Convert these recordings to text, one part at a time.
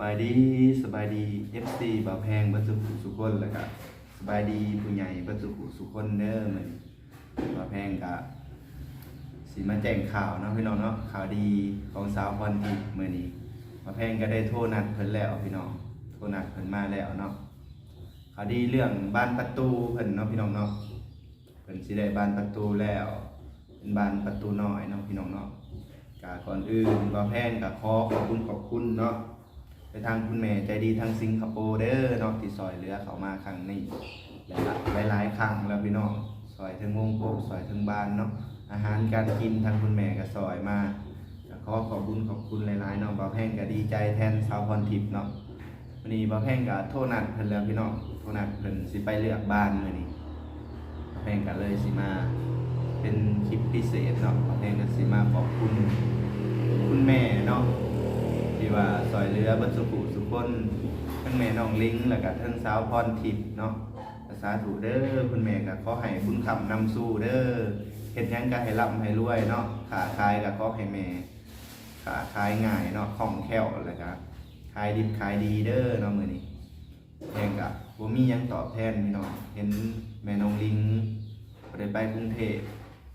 บายดีสบายดี FC บ่าวแพงบัดสุขุสุคนแล้วก็สบายดีผู้ใหญ่บัดสุขุสุคนเด้อเหมือนบ่าวแพงก็สิมาแจ้งข่าวเนาะพี่น้องเนาะข่าวดีของสาวพรทิพย์มื้อนี้บ่าวแพงก็ได้โทรนัดเพิ่นแล้วพี่น้องโทรนัดเพิ่นมาแล้วเนาะข่าวดีเรื่องบ้านประตูเพิ่นเนาะพี่น้องเนาะเพิ่นสิได้บ้านประตูแล้วเป็นบ้านประตูน้อยเนาะพี่น้องเนาะกก่อนอื่นบ่าวแพงก็ขอขอบคุณขอบคุณเนาะ ไปทางคุณแม่ใจดีทางสิงคโปร์เด้อเนาะที่ซอยเหลือเขามาครั้งนี้หลายหลายๆครั้งแล้วพี่น้องซอยถึงวงโป๊กซอยถึงบ้านเนาะอาหารการกินทางคุณแม่ก็ซอยมาขอขอบคุณขอบคุณหลายๆเนาะบ่าวแพงก็ดีใจแทนสาวพรทิพย์เนาะวันนี้บ่าวแพงก็โทรนัดเพิ่นแล้วพี่น้องโทรนัดเพิ่นสิไปเลือกบ้านมื้อนี้บ่าวแพงก็เลยสิมาเป็นคลิปพิเศษเนาะบ่าวแพงก็สิมาขอบคุณคุณแม่เนาะ ที่ว่าซอยเรือเบัดสุขุสุคนทั้งแม่น้องลิงแล้วก็ทั้งสาวพรทิพย์เนาะภาษาถูเด้อคุณแม่ก็ขอให้คุณคำนำสู้เด้อเฮ็ดหยังก็ให้ร่ำให้รวยเนาะขาขายก็ขอให้แม่ขาขายง่ายเนาะคล่องแคล่วแล้วก็ขายดิบขายดีเด้อเนาะมื้อนี้แพงก็บ่มียังตอบแทนพี่น้องเห็นแม่น้องลิงได้ไปกรุงเทพ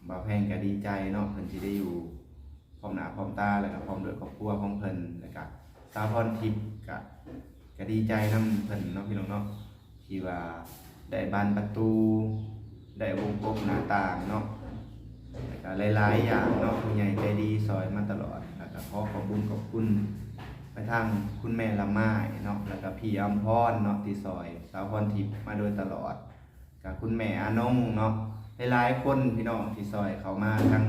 บ่าวแพงก็ดีใจเนาะเพิ่นสิได้อยู่ พร้อมหน้าพร้อมตาแล้วก็พร้อมด้วยครอบครัวของเพิ่นแล้วก็สาวพรทิพย์ก็ก็ดีใจนํเพิ่นเนาะพี่น้องเนาะที่ว่าได้บานประตูได้วงกบหน้าต่างเนาะแล้วก็หลายๆอย่างเนาะผู้ใหญ่ใจดีซอยมาตลอดแล้วก็ขอขอบคุณขอบคุณไปทางคุณแม่ละไม้เนาะแล้วก็พี่อมพรเนาะที่ซอย สาวพรทิพย์มาโดยตลอดกับคุณแม่อานงเนาะหลายๆคนพี่น้องที่ซอยเขามาทั้ง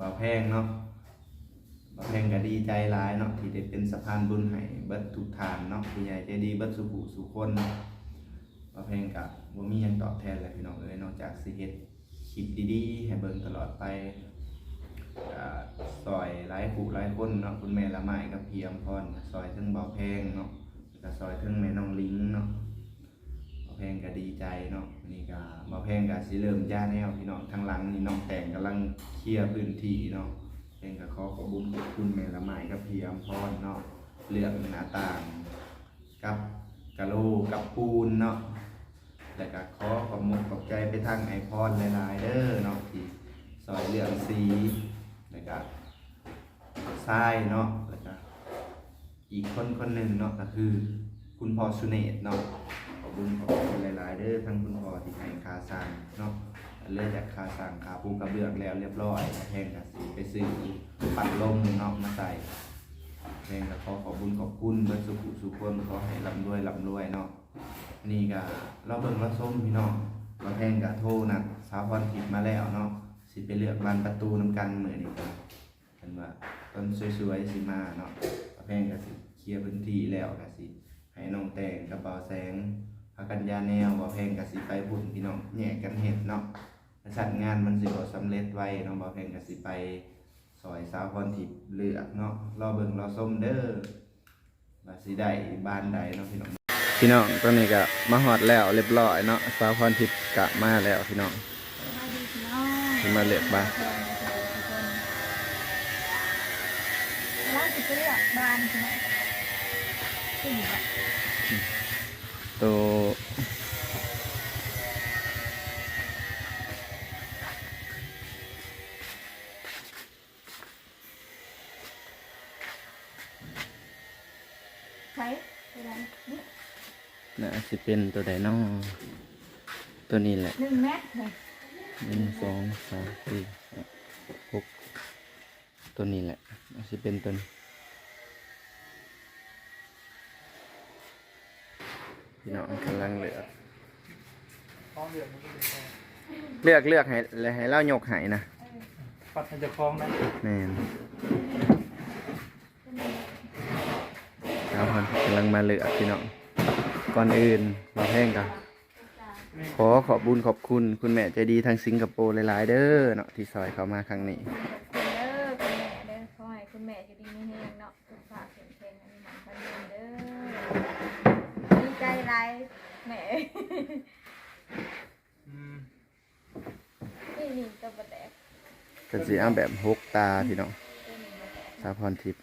บ่าวแพงเนาะบ่าวแพงก็ดีใจหลายเนาะที่ได้เป็นสะพานบุญให้เบิดทุกทานเนาะผู้ใหญ่ใจดีเบิดสุขุสุคนเนาะบ่าวแพงก็บ่มีหยังตอบแทนเลยพี่น้องเอ้ยนอกจากสิเฮ็ดคลิปดีๆให้เบิ่งตลอดไปซอยหลายผู้หลายคนเนาะคุณแม่ละไม้กับเพี่อำพรซอยถึงบ่าวแพงเนาะแล้วก็ซอยถึงแม่น้องลิงเนาะ แพงก็ดีใจเนาะนี่ก็บ่าแพงก็สิเริ่มย่าแนวพี่น้องทางหลังนี่น้องแต่งกำลังเคลียร์พื้นที่เนาะแพงก็ขอขอบคุญขอบคุณแม่ละไม้กับพี่อำพรเนาะเรื่องหน้าต่างกับกะโลกับปูนเนาะแล้วก็ขอขอบมุกขอบใจไปทางไอพรหลายๆเด้อเนาะที่ซอยเรื่องสีแล้วก็ทรายเนาะแล้วก็อีกคนคนหนึ่งเนาะก็คือคุณพ่อสุเนตเนาะ คุณขอบคุณหลาย ๆเด้อทั้งคุณพ่อที่ให้คาสร้างเนาะเริ่มจากคาสร้างคาปูกระเบื้องแล้วเรียบร้อยแพงกับสีไปซื้อปัดลมเนาะมาใส่แพงกับขอขอบคุณขอบคุณเบิดสุขุสุขคนขอให้ร่ำรวยร่ำรวยเนาะนี่ก็เราเบิ่งเราส้มพี่น้องเราแพงกับโทนะสาวพรทิพมาแล้วเนาะสิไปเลือกบานประตูน้ำกันเหมือนนี่กันกันว่าต้นสวยๆสิมาเนาะเราแพงกับสิเคลียร์พื้นที่แล้วกับสิให้น้องแต่งกระเป๋าแสง พากันยาแนวบ่เพลงกับสิไปบุญพี่น้องแยกกันเห็ดเนาะสัตว์งานมันสิบ่สำเร็จไวเน้องบ่เพลงกับสิไปซอยสาวพรทิพย์เลือกเนาะรอเบิ่งรอส้มเด้อว่าสิได้บ้านใดเนาะพี่น้องพี่น้องตอนนี้ก็มาฮอดแล้วเรียบร้อยเนาะสาวพรทิพย์กะมาแล้วพี่น้องขึ้นมาเลือกบ้านแล้วจะเลือกบ้านใช่ไหมสี่อะ ตัวใช้ไปไหนนี่น่าสิเป็นตัวใดน้องตัวนี้แหละหนึ่งเมตรเลยหนึ่งสองสามสี่ห้าหกตัวนี้แหละอาจจะเป็นตัวนี้ พี่น้องกำลังเลือกฟ้องเหลืองมันก็เป็นฟ้องเลือกเลือกให้แล้วให้เล่ายกให้นะปัดมันจะฟ้องนะแม่นเอาคนกำลังมาเลือกพี่น้องก่อนอื่นมาแพงกันขอขอบบุญขอบคุณคุณแม่ใจดีทางสิงคโปร์หลายๆเด้อเนาะที่ซอยเขามาครั้งนี้ คุณเด้อคุณแม่เด้อขอให้คุณแม่อยู่ดีมีแรงเนาะสุขภาพแข็งแรงอันนี้หมันพันยืนเด้อดีใจไรแหม่ อืม นี่นี่ตัวประแดก ก็สิเอาแบบหกตาพี่น้องตัวนี้ประแดกสาพรทิพย์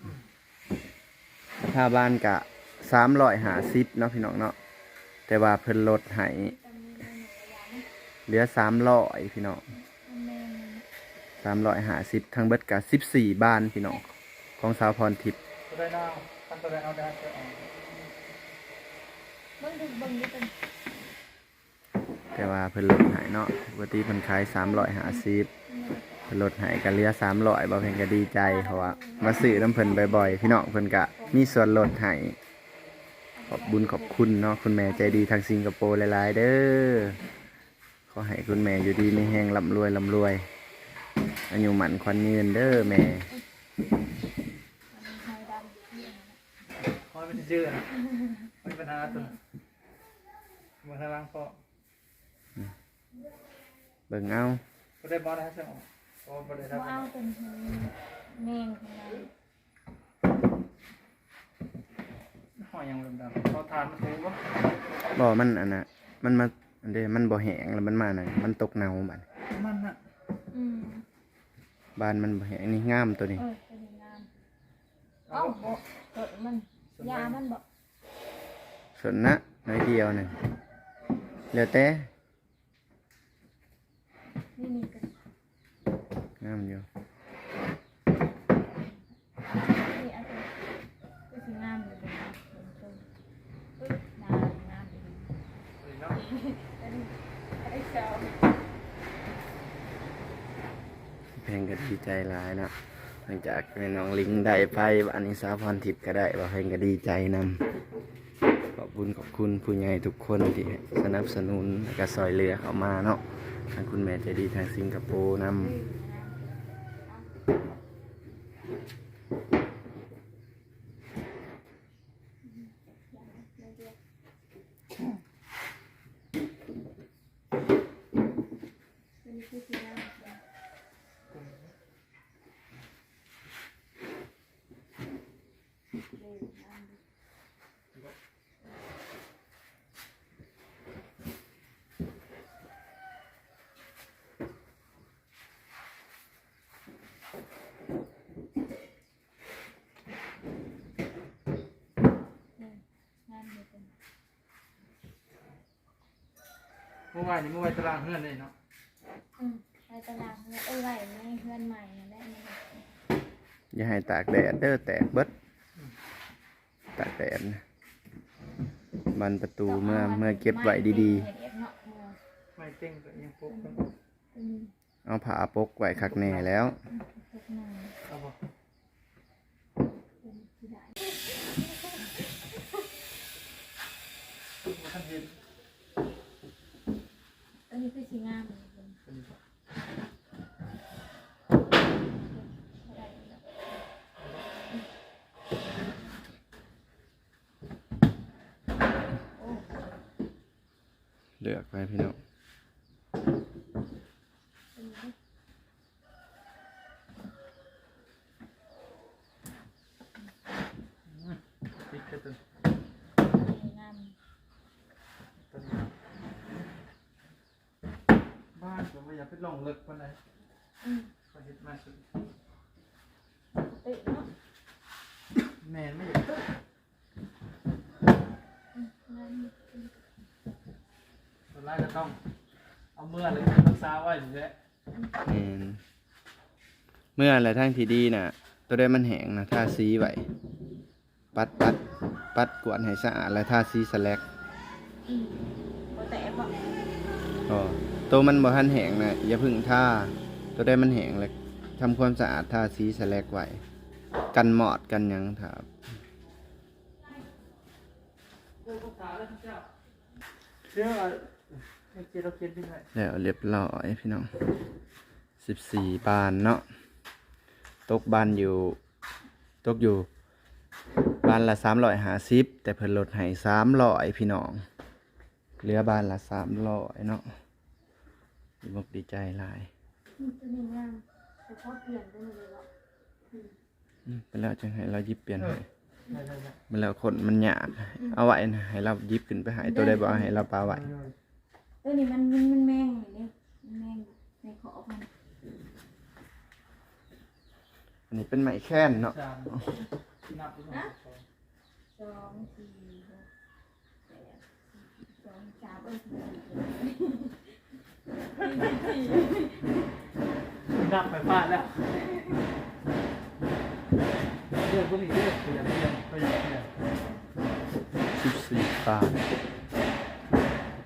เราบ้านกะสามร้อยหาสิบเนาะพี่น้องเนาะแต่ว่าเพิ่นลดให้เหลือสามร้อยพี่น้องสามร้อยหาสิบทั้งเบิดกะสิบสี่บ้านพี่น้องของสาวพรทิพย์แต่ว่าเพิ่นลดให้เนาะปกติเพิ่นขายสามร้อยหาสิบ ลดให้ก็เหลือสามร้อยบ่เพิ่นก็ดีใจเพราะว่ามาซื้อน้ำเพิ่นบ่อยๆพี่น้องเพิ่นก็มีส่วนลดให้ขอบบุญขอบคุณเนาะคุณแม่ใจดีทางสิงคโปร์หลายๆ เด้อขอให้คุณแม่อยู่ดีมีแฮงร่ำรวยร่ำรวยอายุหมันควันยืนเด้อแม่มันไทยดำที่อันนั้นเพราะมันชื่อนะไม่มีปัญหาตัวมาทางล่างก็เบิ่งเอาก็ได้บอลนะใช่ไหม โอ้บอลได้บ่ทำเอาเป็นแมงของเราหอยยังดำๆพอทานมันถูกปะบ่มันอันน่ะมันมาอันเด้มันบ่แห้งแล้วมันมานั่นมันตกเนาบัดมันน่ะอืมบ้านมันบ่แห้งนี่งามตัวนี้เออเป็นงามเอ้าบ่เกิดมันยามันบ่ส่วนนะน้อยเดียวนึงเหลือแต่นี่นี่ก็ งามอยู่นี่อันนี้ก็สิงามเป็นเป็นต้นปึ๊บนางามอยู่เนาะเป็นไอ้เจ้าเพงก็ดีใจหลายนะหลังจากแม่น้องลิงได้ไปอันนี้สาวพรทิพย์ก็ได้ว่าเพงก็ดีใจนำขอบคุณขอบคุณผู้ใหญ่ทุกคนที่สนับสนุนและก็ซอยเหลือเข้ามาเนาะทางคุณแม่ใจดีทางสิงคโปร์นำ เป็นคือสิงามอยู่เอองามอยู่ นี่งานอยู่เป็น เมื่อวานนี้เมื่อวานตารางเฮือนเลยเนาะอืมไปตลาดเนี่ยเอ้ยไหวไหมเพื่อนใหม่นั่นแหละนี่อย่าให้ตากแดดเด้อแตกเบิดตากแดดนะบันประตูเมื่อเมื่อเก็บไว้ดีเห็นเอฟเนาะเมื่อไม่เต้งก็ยังปุ๊บกันเป็นๆ เอาผ้าปกไว้คักแน่แล้วพวกหนึ่ง เอาปะ เป็นที่ไหน มาท่านเห็น อันนี้คือ สีงามเลือกไปพี่น้อง เป็นที่ ติดกันตัว งาม ตัวนี้บ้าน ผมไม่อยากไปลงเลิกปานใดอืมพอเฮ็ดมาสุดเตะเนาะแม่นไม่อยากอืมงามเป็นตัวแรกก็ต้อง เอาเมื่อเลยรักษาไว้อยู่แล้วอืมเมื่ออะไรทั้งที่ดีน่ะ ตัวได้มันแห้งนะทาสีไว้ปัดปัดปัดกวาดให้สะอาดแล้วทาสีสแลกอืมบ่แตะบ่ก็ ตัวมันบ่ทันแห้งนะอย่าเพึ่งท่าตัวได้มันแห้งแล้วทำความสะอาดทาสีสแลกไว้กันหมอดกันหยังครับเรื่องภาษาแล้วเจ้าเรื่องอะไรเมื่อกี้เราเขียนที่ไหนแล้วเรียบร้อยพี่น้องสิบสี่บานเนาะตกบานอยู่ตกอยู่บานละสามร้อยห้าสิบแต่เพิ่นลดให้สามร้อยพี่น้องเหลือบานละสามร้อยเนาะ ดีมกดีใจหลายอืมตัวนี้งามแต่พอเปลี่ยนไปหมดเลยว่ะอืมไปแล้วจังให้เราหยิบเปลี่ยนให้ใช่ใช่ใช่ไปแล้วคนมันหยาบเอาไว้นะให้เราหยิบขึ้นไปใหายตัวได้บ่ให้เราปาไว้ตัวนี้มันมันมันแมงอยู่นี่มันแมงในขอบมันอันนี้เป็นไม้แค้นเนาะจานนับดูหน่อยองสี่หกแปดสองสามเออ สี่นับไปพลาดแล้วเรื่องพวกนี้เรื่องเปลี่ยนเปลี่ยนเปลี่ยนเปลี่ยนสิบสี่บาท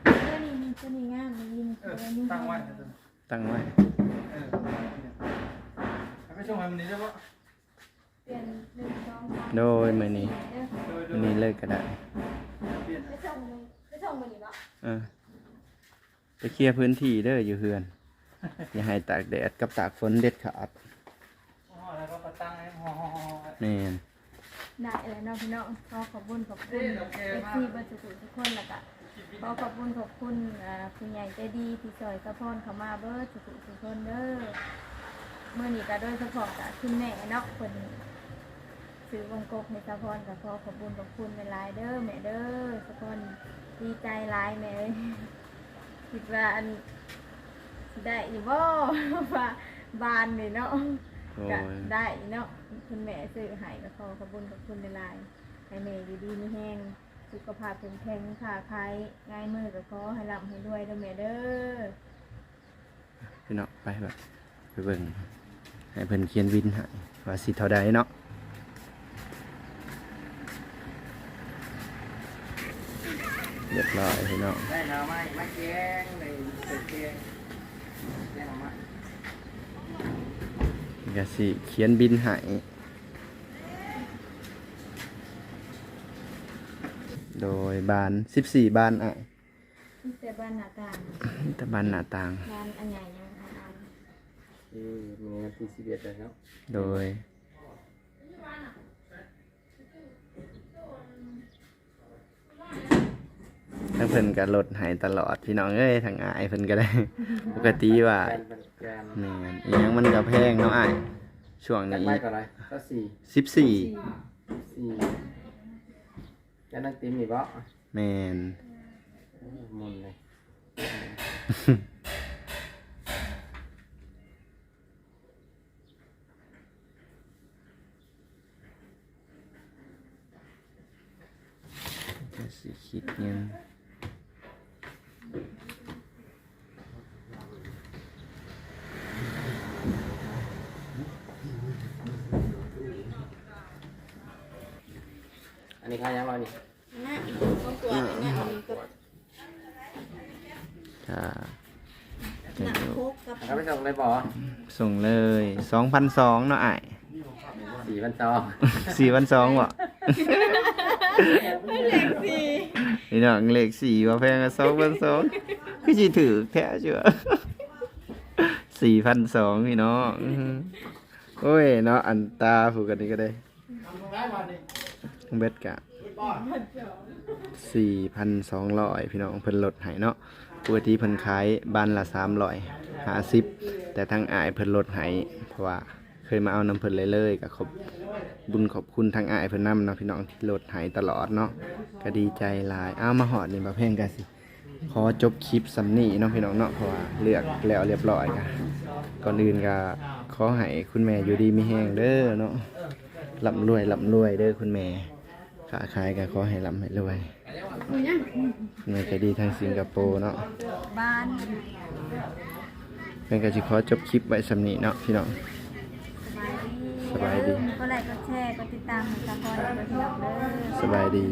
ตัวนี้มีตัวนี้งามมีมีเออตัวนี้ตั้งไว้นะจ๊ะตั้งไว้เออเอาไปช่วงวันนี้ได้ปะเปลี่ยนหนึ่งสองสามโดยมื้อนี้เด้อโดยโดมื้ยอนี้เลิกก็ได้เปลี่ยน ไปส่งเลยไปส่งมันนี่เนาะ เออ ไปเคลียร์พื้นที่เด้ออยู่เฮือน อย่าให้ตากแดดกับตากฝนเด็ดขาดอ๋อแล้วก็มาตั้งให้ห่อห่อห่อห่อแม่นได้แล้วเนาะพี่น้องขอขอบคุณขอบคุณเอ้ยโอเคเอฟมากซีบัจจุกุทุกคนแล้วก็ขอขอบคุณขอบคุณอ่าคุณใหญ่ใจดีที่ซอยสะพอนเขามาเบิร์ดจุกุทุกคนเด้อเมื่อนี้ก็โดยเฉพาะกับคุณแม่เนาะคนซื้อวงกบในสะพอนก็ขอขอบคุณขอบคุณหลายๆเด้อแม่เด้อสะพอนดีใจหลายแม่เอ้ย คิดว่าอันสิได้อยู่บ่ ว่าบานนี่เนาะโอ้ก็ยได้เนาะคุณแม่ซื้อให้ก็ขอขอบคุณขอบคุณหลายๆให้แม่อยู่ดีมีแห้งสุขภาพแข็งแรงค่ะใครง่ายมือก็ขอให้ร่ำให้รวยเด้อแม่เด้อพี่เนาะไปแบบไปเบิ่งให้เพิ่นเขียนวินให้ว่าสิเท่าใดเนาะ เรียบร้อยพี่เนาะได้หน่อไม้มาแกงในเศษแกงแกงหน่อไม้ก็สิเขียนบินให้โดยบาน14บานอะนี่แต่บ้านหน้าต่างแต่บานหน้าต่างบ้านอันใหญ่ยังทำอันเออมีงานที่สิบเอ็ดแล้วโดย ทั้งเพิ่นก็ลดให้ตลอดพี่น้องเอ้ยทางอายเพิ่นก็ได้ ปกติว่าการเป็นการแม่นอีหยังมันก็แพงเนาะอ้ายช่วงจากนี้ไม้ก่อนเลยก็สี่สิบสี่สี่ยันนั่งติ้มอีกบ่แม่นมุนเลย ก็สิคิดเงิน อันนี้ค่ายังไง นี่น่ะต้องกวดเนี่ยอันนี้ก็ถ้าหนักโคกกับเขาไปส่งเลยบ่ส่งเลยสองพันสองเนาะอ้ายสี่พันสองสี่พันสองบ่เล็กสิพี่น้องเลขสี่ว่าแพงกับสองพันสองคือสิถือแท้เชื่อสี่พันสองพี่น้องอื้อหือโอ้ยเนาะอันตาผูกกันนี่ก็ได้เบ็ดกะ สี่พันสองร้อยพี่น้องเพิ่นลดให้เนาะปกติเพิ่นขายบ้านละสามร้อยห้าสิบแต่ทางอายเพิ่นลดให้เพราะว่าเคยมาเอาน้ำเพิ่นเลยเลยๆก็ขอบบุญขอบคุณทางอายเพิ่นนำเนาะพี่น้องที่ลดให้ตลอดเนาะก็ดีใจหลายอ้าวมาหอดนี่มาเพ่งกันสิขอจบคลิปสำนีเนาะพี่น้องเนาะเพราะว่าเลือกแล้วเรียบร้อยกันก่อนอื่นก็ขอให้คุณแม่อยู่ดีมีแห้งเด้อเนาะร่ำรวยร่ำรวยเด้อคุณแม่ ค้าขายก็ขอให้ร่ำให้รวยคุณแม่ใจดีทางสิงคโปร์เนาะบ้านเพิ่นก็สิขอจบคลิปไว้สำนีเนาะพี่น้องสบายดีสบายดีก็ไลค์ก็แชร์ก็ติดตามให้สะพอนกับพี่น้องเด้อสบายดี